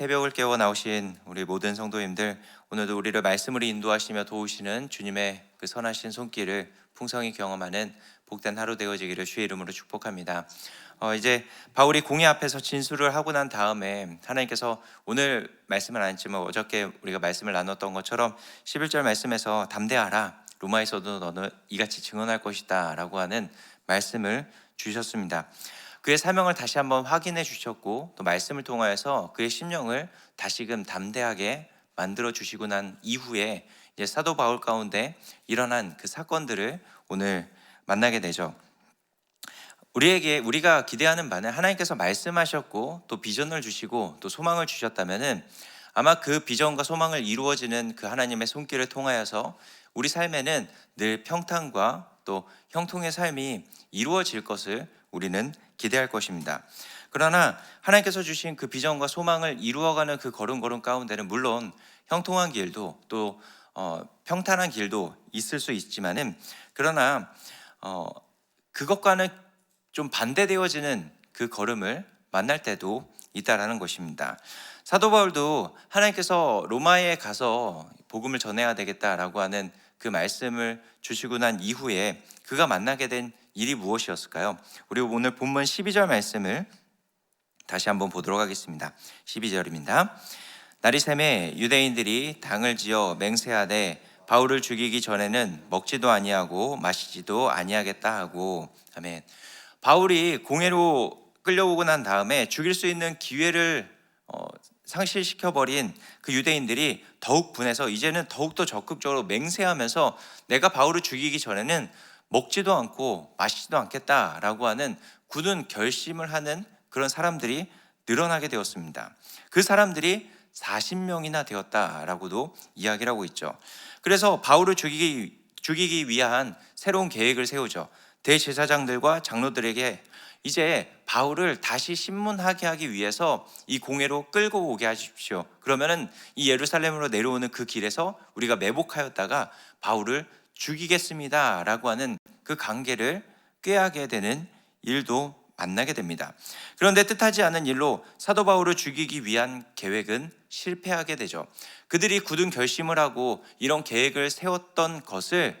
새벽을 깨워 나오신 우리 모든 성도님들 오늘도 우리를 말씀으로 인도하시며 도우시는 주님의 그 선하신 손길을 풍성히 경험하는 복된 하루 되어지기를 주의 이름으로 축복합니다. 어, 이제 바울이 공회 앞에서 진술을 하고 난 다음에 하나님께서 오늘 말씀은 안 했지만 어저께 우리가 말씀을 나눴던 것처럼 11절 말씀에서 담대하라 로마에서도 너는 이같이 증언할 것이다라고 하는 말씀을 주셨습니다. 그의 사명을 다시 한번 확인해 주셨고 또 말씀을 통하여서 그의 심령을 다시금 담대하게 만들어 주시고 난 이후에 이제 사도 바울 가운데 일어난 그 사건들을 오늘 만나게 되죠. 우리에게 우리가 기대하는 바는 하나님께서 말씀하셨고 또 비전을 주시고 또 소망을 주셨다면은 아마 그 비전과 소망을 이루어지는 그 하나님의 손길을 통하여서 우리 삶에는 늘 평탄과 또 형통의 삶이 이루어질 것을 우리는 기대할 것입니다. 그러나 하나님께서 주신 그 비전과 소망을 이루어가는 그 걸음걸음 가운데는 물론 형통한 길도 또 어, 평탄한 길도 있을 수 있지만은 그러나 어, 그것과는 좀 반대되어지는 그 걸음을 만날 때도 있다라는 것입니다. 사도 바울도 하나님께서 로마에 가서 복음을 전해야 되겠다라고 하는 그 말씀을 주시고 난 이후에 그가 만나게 된 일이 무엇이었을까요? 우리 오늘 본문 12절 말씀을 다시 한번 보도록 하겠습니다. 12절입니다. 날이 샘에 유대인들이 당을 지어 맹세하되 바울을 죽이기 전에는 먹지도 아니하고 마시지도 아니하겠다 하고 아멘. 바울이 공회로 끌려오고 난 다음에 죽일 수 있는 기회를 어, 상실시켜 버린 그 유대인들이 더욱 분해서 이제는 더욱 더 적극적으로 맹세하면서 내가 바울을 죽이기 전에는 먹지도 않고 마시지도 않겠다라고 하는 굳은 결심을 하는 그런 사람들이 늘어나게 되었습니다. 그 사람들이 40명이나 되었다라고도 이야기를 하고 있죠. 그래서 바울을 죽이기, 죽이기 위한 새로운 계획을 세우죠. 대제사장들과 장로들에게 이제 바울을 다시 신문하게 하기 위해서 이 공회로 끌고 오게 하십시오. 그러면은 이 예루살렘으로 내려오는 그 길에서 우리가 매복하였다가 바울을 죽이겠습니다라고 하는 그 관계를 꾀하게 되는 일도 만나게 됩니다. 그런데 뜻하지 않은 일로 사도 바울을 죽이기 위한 계획은 실패하게 되죠. 그들이 굳은 결심을 하고 이런 계획을 세웠던 것을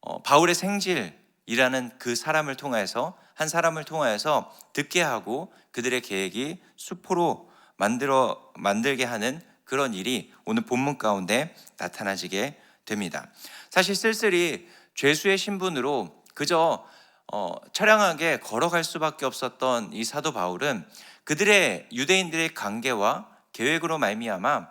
어, 바울의 생질 이라는 그 사람을 통해서 한 사람을 통하여서 듣게 하고 그들의 계획이 수포로 만들어 만들게 하는 그런 일이 오늘 본문 가운데 나타나지게 됩니다. 사실 쓸쓸히 죄수의 신분으로 그저 어, 처량하게 걸어갈 수밖에 없었던 이 사도 바울은 그들의 유대인들의 관계와 계획으로 말미암아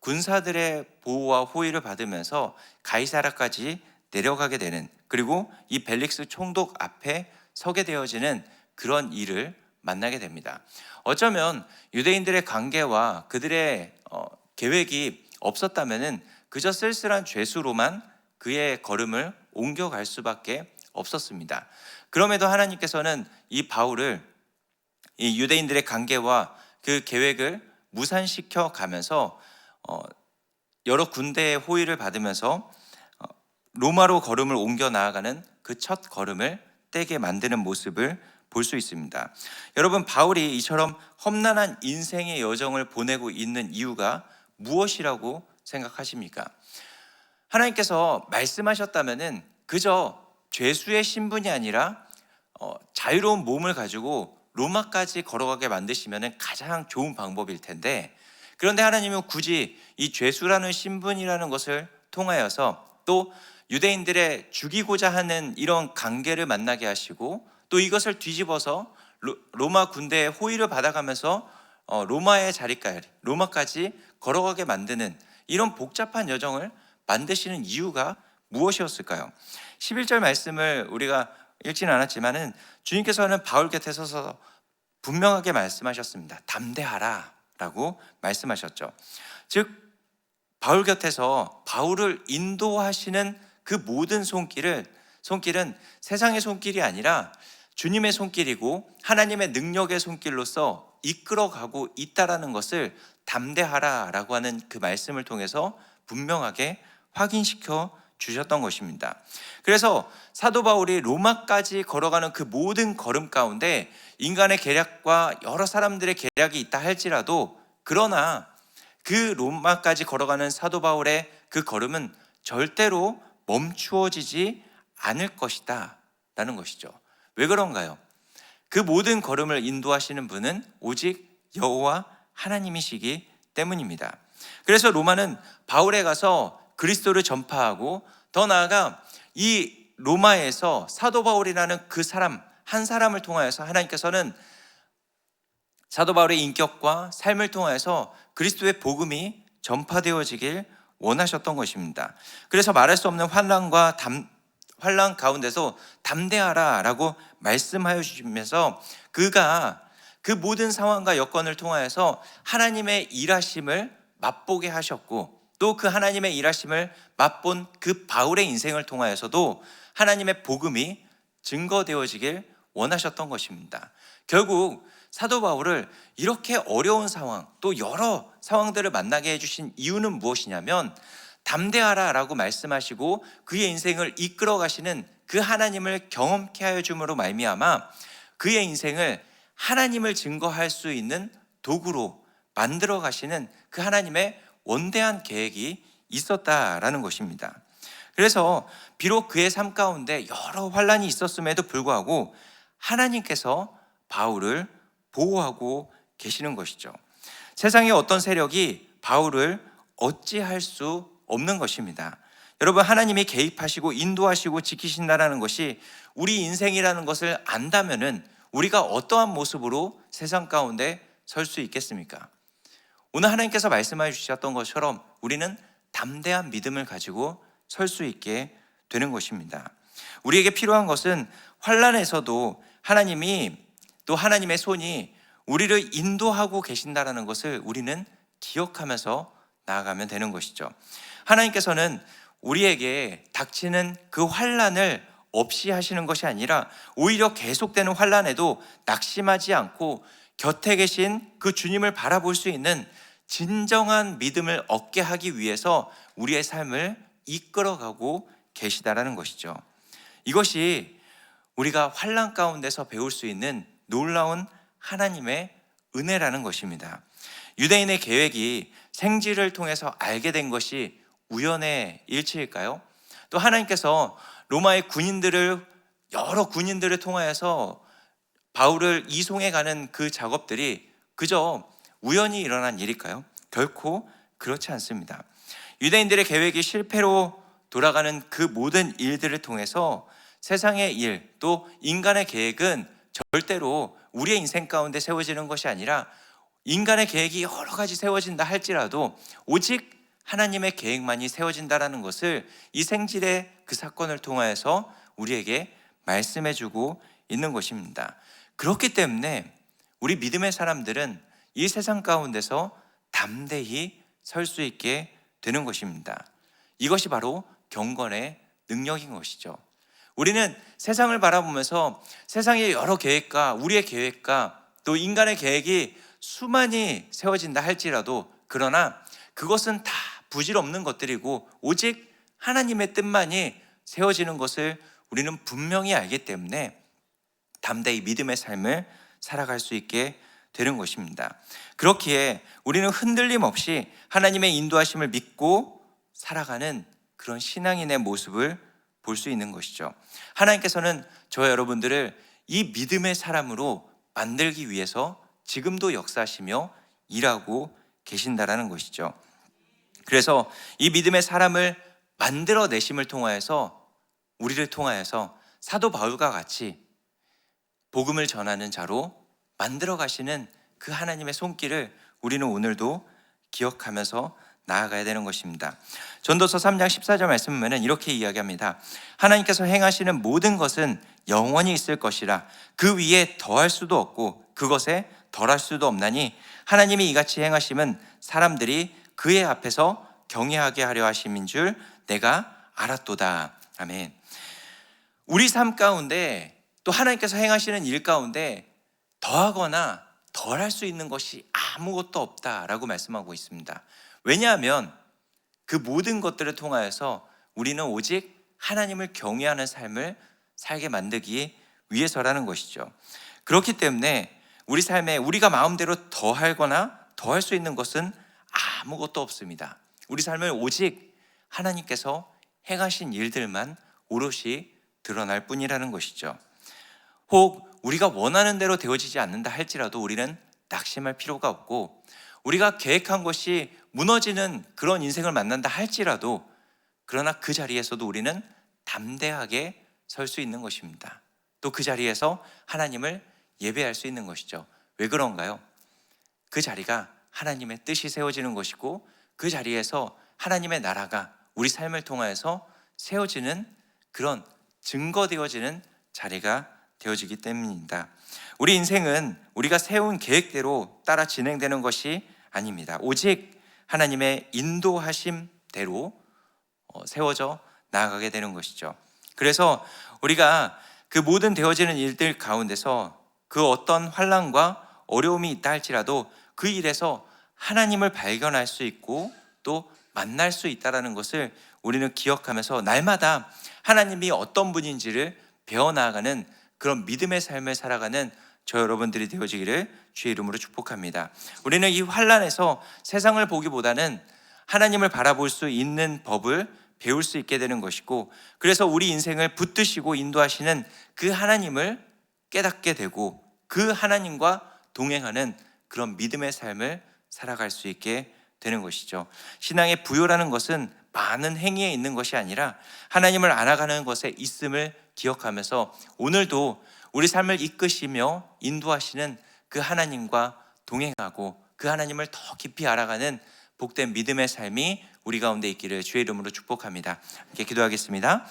군사들의 보호와 호의를 받으면서 가이사라까지 내려가게 되는 그리고 이 벨릭스 총독 앞에 서게 되어지는 그런 일을 만나게 됩니다. 어쩌면 유대인들의 관계와 그들의 어, 계획이 없었다면은 그저 쓸쓸한 죄수로만 그의 걸음을 옮겨갈 수밖에 없었습니다. 그럼에도 하나님께서는 이 바울을 이 유대인들의 관계와 그 계획을 무산시켜 가면서 어, 여러 군대의 호의를 받으면서 어, 로마로 걸음을 옮겨 나아가는 그 첫 걸음을 떼게 만드는 모습을 볼 수 있습니다. 여러분 바울이 이처럼 험난한 인생의 여정을 보내고 있는 이유가 무엇이라고 생각하십니까? 하나님께서 말씀하셨다면은 그저 죄수의 신분이 아니라 어, 자유로운 몸을 가지고 로마까지 걸어가게 만드시면 가장 좋은 방법일 텐데 그런데 하나님은 굳이 이 죄수라는 신분이라는 것을 통하여서 또 유대인들의 죽이고자 하는 이런 관계를 만나게 하시고 또 이것을 뒤집어서 로마 군대의 호의를 받아가면서 어, 로마의 자리까지 로마까지 걸어가게 만드는 이런 복잡한 여정을 만드시는 이유가 무엇이었을까요? 11절 말씀을 우리가 읽지는 않았지만은 주님께서는 바울 곁에 서서 분명하게 말씀하셨습니다. 담대하라라고 말씀하셨죠. 즉 바울 곁에서 바울을 인도하시는 그 모든 손길을 손길은 세상의 손길이 아니라 주님의 손길이고 하나님의 능력의 손길로서 이끌어가고 있다라는 것을 담대하라라고 하는 그 말씀을 통해서 분명하게 확인시켜 주셨던 것입니다. 그래서 사도 바울이 로마까지 걸어가는 그 모든 걸음 가운데 인간의 계략과 여러 사람들의 계략이 있다 할지라도 그러나 그 로마까지 걸어가는 사도 바울의 그 걸음은 절대로 멈추어지지 않을 것이다. 라는 것이죠. 왜 그런가요? 그 모든 걸음을 인도하시는 분은 오직 여호와 하나님이시기 때문입니다. 그래서 로마는 바울에 가서 그리스도를 전파하고 더 나아가 이 로마에서 사도 바울이라는 그 사람 한 사람을 통하여서 하나님께서는 사도 바울의 인격과 삶을 통하여서 그리스도의 복음이 전파되어지길 원하셨던 것입니다. 그래서 말할 수 없는 환란과 담, 환란 가운데서 담대하라라고 말씀하여 주시면서 그가 그 모든 상황과 여건을 통하여서 하나님의 일하심을 맛보게 하셨고 또 그 하나님의 일하심을 맛본 그 바울의 인생을 통하여서도 하나님의 복음이 증거되어지길 원하셨던 것입니다. 결국 사도 바울을 이렇게 어려운 상황 또 여러 상황들을 만나게 해주신 이유는 무엇이냐면 담대하라 라고 말씀하시고 그의 인생을 이끌어 가시는 그 하나님을 경험케 하여 줌으로 말미암아 그의 인생을 하나님을 증거할 수 있는 도구로 만들어 가시는 그 하나님의 원대한 계획이 있었다라는 것입니다. 그래서 비록 그의 삶 가운데 여러 환란이 있었음에도 불구하고 하나님께서 바울을 보호하고 계시는 것이죠. 세상의 어떤 세력이 바울을 어찌할 수 없는 것입니다. 여러분 하나님이 개입하시고 인도하시고 지키신다라는 것이 우리 인생이라는 것을 안다면은 우리가 어떠한 모습으로 세상 가운데 설 수 있겠습니까? 오늘 하나님께서 말씀해 주셨던 것처럼 우리는 담대한 믿음을 가지고 설 수 있게 되는 것입니다. 우리에게 필요한 것은 환란에서도 하나님이 또 하나님의 손이 우리를 인도하고 계신다라는 것을 우리는 기억하면서 나아가면 되는 것이죠. 하나님께서는 우리에게 닥치는 그 환란을 없이 하시는 것이 아니라 오히려 계속되는 환란에도 낙심하지 않고 곁에 계신 그 주님을 바라볼 수 있는 진정한 믿음을 얻게 하기 위해서 우리의 삶을 이끌어가고 계시다라는 것이죠. 이것이 우리가 환란 가운데서 배울 수 있는 놀라운 하나님의 은혜라는 것입니다. 유대인의 계획이 생지를 통해서 알게 된 것이 우연의 일치일까요? 또 하나님께서 로마의 군인들을 여러 군인들을 통하여서 바울을 이송해 가는 그 작업들이 그저 우연히 일어난 일일까요? 결코 그렇지 않습니다. 유대인들의 계획이 실패로 돌아가는 그 모든 일들을 통해서 세상의 일, 또 인간의 계획은 절대로 우리의 인생 가운데 세워지는 것이 아니라 인간의 계획이 여러 가지 세워진다 할지라도 오직 하나님의 계획만이 세워진다라는 것을 이 생질의 그 사건을 통하여서 우리에게 말씀해 주고 있는 것입니다. 그렇기 때문에 우리 믿음의 사람들은 이 세상 가운데서 담대히 설 수 있게 되는 것입니다. 이것이 바로 경건의 능력인 것이죠. 우리는 세상을 바라보면서 세상의 여러 계획과 우리의 계획과 또 인간의 계획이 수많이 세워진다 할지라도 그러나 그것은 다 부질없는 것들이고 오직 하나님의 뜻만이 세워지는 것을 우리는 분명히 알기 때문에 담대히 믿음의 삶을 살아갈 수 있게 되는 것입니다. 그렇기에 우리는 흔들림 없이 하나님의 인도하심을 믿고 살아가는 그런 신앙인의 모습을 볼 수 있는 것이죠. 하나님께서는 저 여러분들을 이 믿음의 사람으로 만들기 위해서 지금도 역사하시며 일하고 계신다라는 것이죠. 그래서 이 믿음의 사람을 만들어 내심을 통하여서 우리를 통하여서 사도 바울과 같이 복음을 전하는 자로 만들어 가시는 그 하나님의 손길을 우리는 오늘도 기억하면서 나아가야 되는 것입니다. 전도서 3장 14절 말씀 보면 이렇게 이야기합니다. 하나님께서 행하시는 모든 것은 영원히 있을 것이라 그 위에 더할 수도 없고 그것에 덜할 수도 없나니 하나님이 이같이 행하심은 사람들이 그의 앞에서 경외하게 하려 하심인 줄 내가 알았도다. 아멘. 우리 삶 가운데 또 하나님께서 행하시는 일 가운데 더하거나 덜 할 수 있는 것이 아무것도 없다라고 말씀하고 있습니다. 왜냐하면 그 모든 것들을 통하여서 우리는 오직 하나님을 경외하는 삶을 살게 만들기 위해서라는 것이죠. 그렇기 때문에 우리 삶에 우리가 마음대로 더 하거나 더 할 수 있는 것은 아무것도 없습니다. 우리 삶을 오직 하나님께서 행하신 일들만 오롯이 드러날 뿐이라는 것이죠. 혹 우리가 원하는 대로 되어지지 않는다 할지라도 우리는 낙심할 필요가 없고 우리가 계획한 것이 무너지는 그런 인생을 만난다 할지라도 그러나 그 자리에서도 우리는 담대하게 설 수 있는 것입니다. 또 그 자리에서 하나님을 예배할 수 있는 것이죠. 왜 그런가요? 그 자리가 하나님의 뜻이 세워지는 것이고 그 자리에서 하나님의 나라가 우리 삶을 통하여서 세워지는 그런 증거되어지는 자리가 되어지기 때문입니다. 우리 인생은 우리가 세운 계획대로 따라 진행되는 것이 아닙니다. 오직 하나님의 인도하심대로 어, 세워져 나아가게 되는 것이죠. 그래서 우리가 그 모든 되어지는 일들 가운데서 그 어떤 환란과 어려움이 있다 할지라도 그 일에서 하나님을 발견할 수 있고 또 만날 수 있다라는 것을 우리는 기억하면서 날마다 하나님이 어떤 분인지를 배워 나아가는 그런 믿음의 삶을 살아가는 저 여러분들이 되어지기를 주의 이름으로 축복합니다. 우리는 이 환란에서 세상을 보기보다는 하나님을 바라볼 수 있는 법을 배울 수 있게 되는 것이고 그래서 우리 인생을 붙드시고 인도하시는 그 하나님을 깨닫게 되고 그 하나님과 동행하는 그런 믿음의 삶을 살아갈 수 있게 되는 것이죠. 신앙의 부요라는 것은 많은 행위에 있는 것이 아니라 하나님을 알아가는 것에 있음을 기억하면서 오늘도 우리 삶을 이끄시며 인도하시는 그 하나님과 동행하고 그 하나님을 더 깊이 알아가는 복된 믿음의 삶이 우리 가운데 있기를 주의 이름으로 축복합니다. 함께 기도하겠습니다.